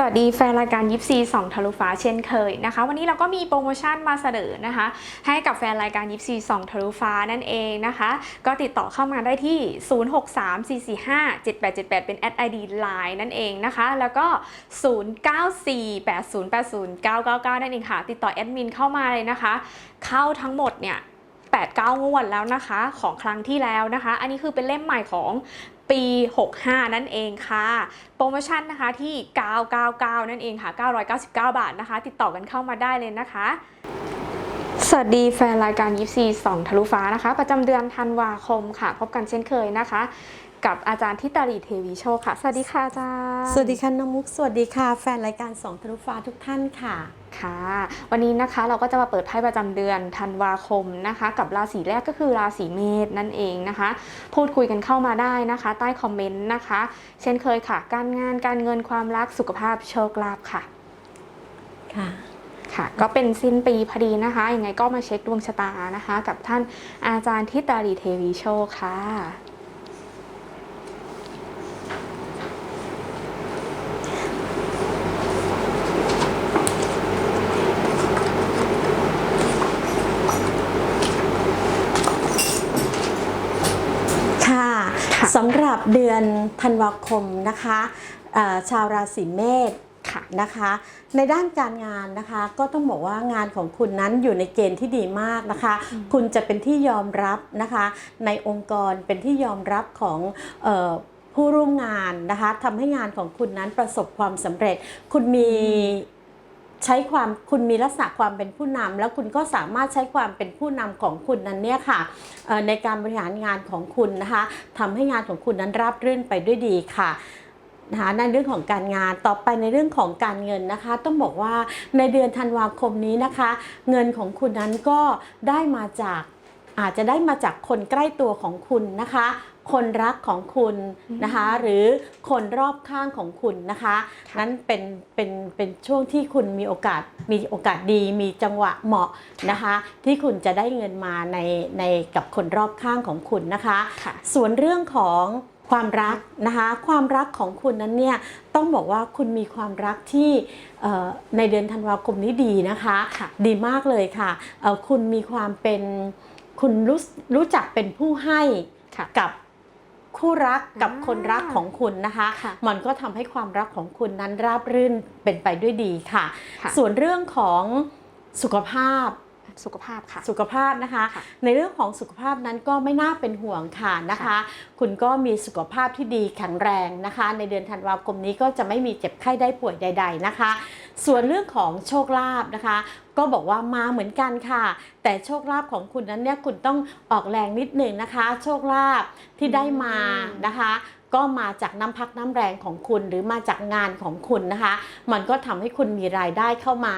สวัสดีแฟนรายการยิปซีสองทะลุฟ้าเช่นเคยนะคะ วันนี้เราก็มีโปรโมชั่นมาเสนอนะคะ ให้กับแฟนรายการยิปซีสองทะลุฟ้านั่นเองนะคะ ก็ติดต่อเข้ามาได้ที่ 0634457878 เป็นแอด ID Line นั่นเองนะคะ แล้วก็ 0948080999 นั่นเองค่ะ ติดต่อแอดมินเข้ามาเลยนะคะ เข้าทั้งหมดเนี่ย 8-9 งวดแล้วนะคะของครั้งที่แล้วนะคะ อันนี้คือเป็นเล่มใหม่ของปี 65 นั่นเองค่ะ โปรโมชั่นนะคะที่ 999 นั่นเองค่ะ 999 บาทนะคะ ติดต่อกันเข้ามาได้เลยนะคะ สวัสดีแฟนรายการยิปซีสองทะลุฟ้านะคะ ประจำเดือนธันวาคมค่ะ พบกันเช่นเคยนะคะ กับอาจารย์ทิตารีเทวีโชคค่ะ สวัสดีค่ะอาจารย์ สวัสดีค่ะน้องมุก สวัสดีค่ะ แฟนรายการสองทะลุฟ้าทุกท่านค่ะ ค่ะ วันนี้นะคะเราก็จะมาเปิดไพ่ประจำเดือนธันวาคมนะคะ กับราศีแรกก็คือราศีเมษนั่นเองนะคะ พูดคุยกันเข้ามาได้นะคะ ใต้คอมเมนต์นะคะ เช่นเคยค่ะ การงานการเงินความรักสุขภาพโชคลาภค่ะ ค่ะค่ะก็เป็นสิ้นปีพอดีนะคะยังไงก็มาเช็คดวงชะตานะคะ กับท่านอาจารย์ทิตารีเทวีโชคค่ะค่ะ ค่ะ สำหรับเดือนธันวาคมนะคะเอ่อชาวราศีเมษค่ะนะคะในด้านการงานนะคะก็ต้องบอกว่างานของคุณนั้นอยู่ในเกณฑ์ที่ดีมากนะคะ คุณจะเป็นที่ยอมรับนะคะในองค์กรเป็นที่ยอมรับของเออผู้ร่วมงานนะคะทำให้งานของคุณนั้นประสบความสำเร็จ คุณมี ใช้ความคุณมีลักษณะความเป็นผู้นำแล้วคุณก็สามารถใช้ความเป็นผู้นำของคุณนั้นเนี่ยค่ะในการบริหารงานของคุณนะคะทำให้งานของคุณนั้นราบรื่นไปด้วยดีค่ะนะคะในเรื่องของการงานต่อไปในเรื่องของการเงินนะคะ ต้องบอกว่าในเดือนธันวาคมนี้นะคะ เงินของคุณนั้นก็ได้มาจากอาจจะได้มาจากคนใกล้ตัวของคุณนะคะ คนรักของคุณนะคะ หรือคนรอบข้างของคุณนะคะค่ะนั้นเป็นเป็นเป็นช่วงที่คุณมีโอกาสมีโอกาสดี มีจังหวะเหมาะนะคะ ที่คุณจะได้เงินมาในในกับคนรอบข้างของคุณนะคะค่ะส่วนเรื่องของความรักนะคะ ความรักของคุณนั้นเนี่ยต้องบอกว่าคุณมีความรักที่เอ่อในเดือนธันวาคมนี้ดีนะคะค่ะดีมากเลยค่ะเอ่อคุณมีความเป็นคุณรู้รู้จักเป็นผู้ให้ค่ะกับ คู่รักกับอ่าคนรักของคุณนะคะค่ะมันก็ทำให้ความรักของคุณนั้นราบรื่นเป็นไปด้วยดีค่ะค่ะส่วนเรื่องของสุขภาพ สุขภาพค่ะ สุขภาพนะคะค่ะในเรื่องของสุขภาพนั้นก็ไม่น่าเป็นห่วงค่ะนะคะค่ะคุณก็มีสุขภาพที่ดีแข็งแรงนะคะ ในเดือนธันวาคมนี้ก็จะไม่มีเจ็บไข้ได้ป่วยใด ๆนะคะ ส่วนเรื่องของโชคลาภนะคะก็บอกว่ามาเหมือนกันค่ะ แต่โชคลาภของคุณนั้นเนี่ยคุณต้องออกแรงนิดหนึ่งนะคะ โชคลาภที่ได้มานะคะ ก็มาจากน้ำพักน้ำแรงของคุณหรือมาจากงานของคุณนะคะ มันก็ทำให้คุณมีรายได้เข้ามา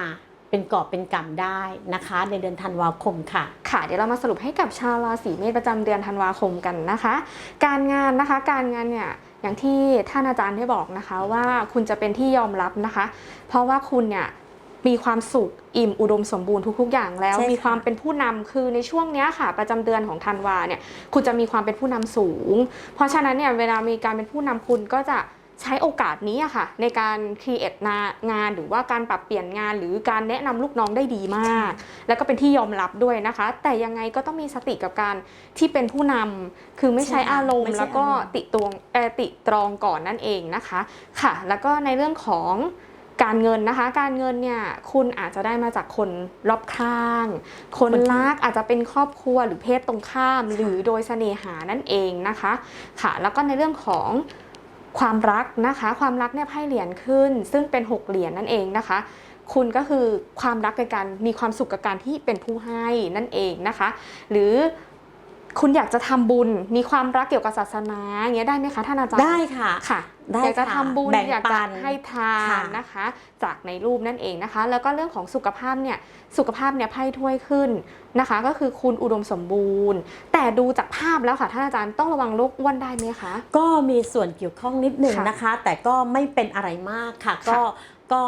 เป็นกอบเป็นกำได้นะคะ ในเดือนธันวาคมค่ะ ค่ะ เดี๋ยวเรามาสรุปให้กับชาวราศีเมษประจำเดือนธันวาคมกันนะคะ การงานนะคะการงานเนี่ยอย่างที่ท่านอาจารย์ได้บอกนะคะว่าคุณจะเป็นที่ยอมรับนะคะ เพราะว่าคุณเนี่ยมีความสุขอิ่มอุดมสมบูรณ์ทุกๆ อย่างแล้วใช่ค่ะมีความเป็นผู้นำคือในช่วงเนี้ยค่ะ ประจำเดือนของธันวาเนี่ยคุณจะมีความเป็นผู้นำสูง เพราะฉะนั้นเนี่ยเวลามีการเป็นผู้นำคุณก็จะ ใช้โอกาสนี้อะค่ะ ในการครีเอทงานหรือว่าการปรับเปลี่ยนงานหรือการแนะนำลูกน้องได้ดีมาก แล้วก็เป็นที่ยอมรับด้วยนะคะ แต่ยังไงก็ต้องมีสติกับการที่เป็นผู้นำคือไม่ใช้ใช่ค่ะอารมไม่ณ์ใช่แล้วก็อารมณ์ติตวงเอ่อติตรองก่อนนั่นเองนะคะค่ะ แล้วก็ในเรื่องของการเงินนะคะ การเงินเนี่ยคุณอาจจะได้มาจากคนรอบข้าง คนรักอาจจะเป็นครอบครัวหรือเพศตรงข้าม หรือโดยเสน่หานั่นเองนะคะ ค่ะ แล้วก็ในเรื่องของ ความรักนะคะ ความรักเนี่ยไพ่เหรียญขึ้น ซึ่งเป็นหกเหรียญนั่นเองนะคะ คุณก็คือความรักในการมีความสุขกับการที่เป็นผู้ให้นั่นเองนะคะ หรือ คุณอยากจะทำบุญมีความรักเกี่ยวกับศาสนาอย่างเงี้ยได้ไหมคะท่านอาจารย์ได้ค่ะค่ะได้อยากจะค่ะทำบุญแบ่งอยากปัจะนให้ทาค่ะนนะคะ จากในรูปนั่นเองนะคะ แล้วก็เรื่องของสุขภาพเนี่ยสุขภาพเนี่ยไพ่ถ้วยขึ้นนะคะ ก็คือคุณอุดมสมบูรณ์ แต่ดูจากภาพแล้วค่ะท่านอาจารย์ต้องระวังโรคอ้วนได้ไหมคะก็มีส่วนเกี่ยวข้องนิดหนึ่งค่ะนะคะ แต่ก็ไม่เป็นอะไรมากค่ะค่ะก็ก็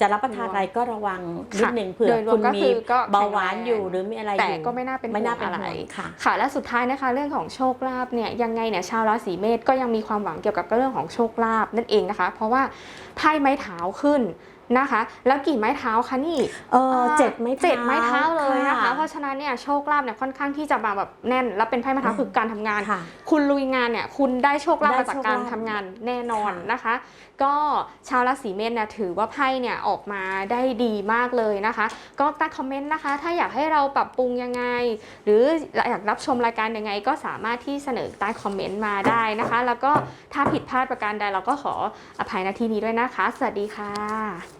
จะรับประทานอะไรก็ระวังนิดค่ะหนึ่งเผื่อโดยรวมคุณก็มีคือก็เบาหวานแข็งแรงอยู่หรือมีอะไรแต่อยู่ก็ไม่น่าเป็นไม่น่าห่เป็วนงห่อะไรวงค่ะค่ะ และสุดท้ายนะคะ เรื่องของโชคลาภเนี่ยยังไงเนี่ยชาวราศีเมษก็ยังมีความหวังเกี่ยวกับเรื่องของโชคลาภนั่นเองนะคะ เพราะว่าไพ่ไม้เท้าขึ้น นะคะ แล้วกี่ไม้เท้าคะนี่เออเจ็ดไม้เท้าเจ็ดไม้เท้าเลยนะคะค่ะเพราะฉะนั้นเนี่ยโชคลาภเนี่ยค่อนข้างที่จะมาแบบแน่น แล้วเป็นไพ่ไม้เท้าคือการทำงานค่ะคุณลุยงานเนี่ยคุณได้โชคลาภได้มาจากการโชคลาภทำงานแน่นอนค่ะนะคะ ก็ชาวราศีเมษเนี่ยถือว่าไพ่เนี่ยออกมาได้ดีมากเลยนะคะ ก็ใต้คอมเมนต์นะคะ ถ้าอยากให้เราปรับปรุงยังไง หรืออยากรับชมรายการยังไง ก็สามารถที่เสนอใต้คอมเมนต์มาได้นะคะ แล้วก็ถ้าผิดพลาดประการใดเราก็ขออภัยณที่นี้ด้วยนะคะ สวัสดีค่ะ